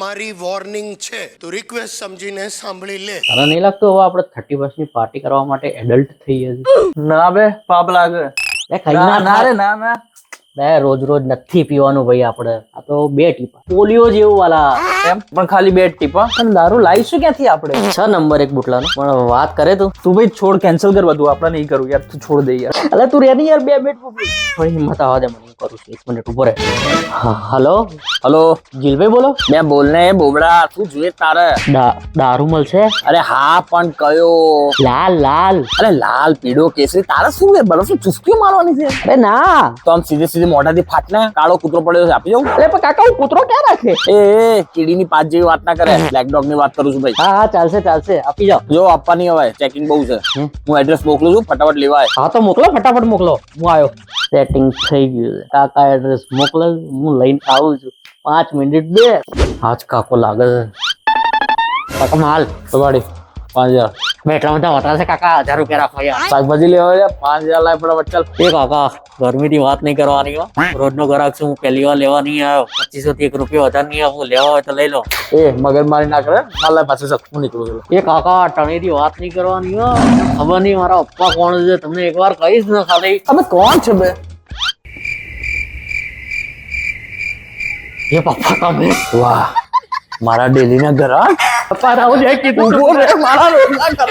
મારી વોર્નિંગ છે. તો રિક્વેસ્ટ સમજીને સાંભળી લે. તને નહીં લાગતું હવે આપણે થર્ટી ની પાર્ટી કરવા માટે એડલ્ટ થઈ ગયા ના બે પાપ લાગે. ના ના રે ના ના. બે રોજ રોજ નથી પીવાનું ભાઈ આપણે. આ તો બે ટીપા. પોલિયો જેવું વાલા. એમ? પણ ખાલી બે ટીપા. પણ દારૂ લાવીશું ક્યાંથી આપણે? છ નંબર એક બુટલાનો. પણ વાત કરે તું. તું ભાઈ છોડ કેન્સલ કર બધું. આપણે નહીં કરું યાર. તું છોડ દે યાર. અલે તું રેની યાર બે મિનિટ થોડી હિંમત આવવા દે મને હું કરું છું. એક મિનિટ ઊભો રહે. હલો હલો જીલભાઈ બોલો. બે બોલને બોબડા તું જોઈએ તારે? દારૂ મળશે? અરે હા પણ કયો? લાલ લાલ. અરે લાલ પીળો કેસરી તારે શું છે? બરો શું ચુસ્કીઓ મારવાની છે? અરે ના. તો આમ સીધે સીધે મોઢાથી ફાટને કાળો કૂતરો પડ્યો છે આપી જાઉં અરે પણ કાકા હું કૂતરો ક્યાં રાખે? એ કીડીની પાંચ જેવી વાત ના કરે. બ્લેક ડોગની વાત કરું છું ભાઈ. હા હા ચાલશે ચાલશે. આપી જાઓ. જો આપવાની હવે. ચેકિંગ બહુ છે. હું એડ્રેસ મોકલું છું ફટાફટ લેવાય. હા તો મોકલો ફટાફટ મોકલો. હું આવ્યો સેટિંગ થઈ ગયું છે. કાકા એડ્રેસ મોકલે હું લઈને આવું છું. પાંચ મિનિટ બે. આજ કાકો લાગે છે. કાકા, માલ, તમારી પાંચ હજાર. બે એટલા બધા હોતા છે કાકા, હજાર રૂપિયા રાખો યાર. શાકભાજી લેવા છે પાંચ હજાર લાય ફટાફટ ચાલ. એ કાકા, ગરમીની વાત નહીં કરવાની હો. રોજનો ગ્રાહક છું, હું પહેલી વાર લેવા નહીં આવ્યો. પચીસો થી એક રૂપિયો વધારે નહીં આવ્યો. લેવા હોય તો લઈ લો. એ મગજ મારી ના કરે ના લાય પાછું સક હું નીકળું છું. એ કાકા, ટણીની વાત નહીં કરવાની હો. ખબર નહીં મારા પપ્પા કોણ છે, તમને એકવાર કહીશ ને ખાલી. તમે કોણ છે બે? એ પપ્પા તમે? વાહ. મારા ડેલી ના ઘર પપ્પા જાય કીધું ઊભો રે મારા ઘર